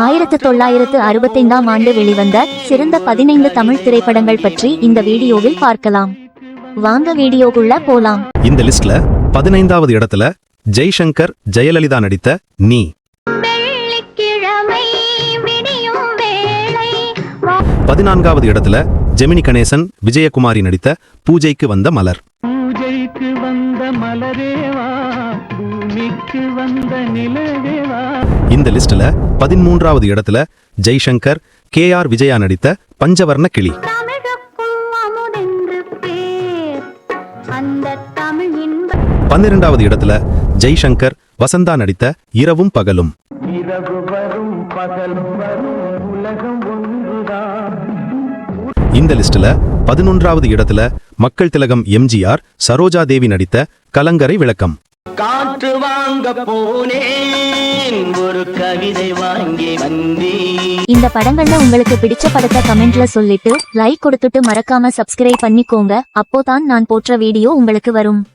ஆயிரத்து தொள்ளாயிரத்து அறுபத்தைந்தாம் ஆண்டு வெளிவந்த சிறந்த பதினைந்து தமிழ் திரைப்படங்கள் பற்றி இந்த வீடியோவில் பார்க்கலாம். வாங்க வீடியோக்குள்ள போலாம். இந்த லிஸ்ட்ல பதினைந்தாவது இடத்துல ஜெய்சங்கர் ஜெயலலிதா நடித்த நீ. பதினான்காவது இடத்துல ஜெமினி கணேசன் விஜயகுமாரி நடித்த பூஜைக்கு வந்த மலர். பூஜைக்கு வந்த மலரேவா பூமிக்கு வந்த நிலவேவா இந்த லிஸ்ட்ல பதிமூன்றாவது இடத்துல ஜெய்சங்கர் கே ஆர் விஜயா நடித்த பஞ்சவர்ண கிளி. தமிழுக்கும் அமுதென்று பேர். அந்த தமிழ் இன்ப பன்னிரெண்டாவது இடத்துல ஜெய்சங்கர் வசந்தா நடித்த இரவும் பகலும். இந்த லிஸ்ட்ல பதினொன்றாவது இடத்துல மக்கள் திலகம் எம்ஜிஆர் சரோஜா தேவி நடித்த கலங்கரை விளக்கம். காற்று வாங்க போனேன். ஒரு கவிதை வாங்கி வந்தேன். இந்த படங்கள்ல உங்களுக்கு பிடிச்ச படத்தை கமெண்ட்ல சொல்லிட்டு லைக் கொடுத்துட்டு மறக்காம சப்ஸ்கிரைப் பண்ணிக்கோங்க. அப்போதான் நான் போற்ற வீடியோ உங்களுக்கு வரும்.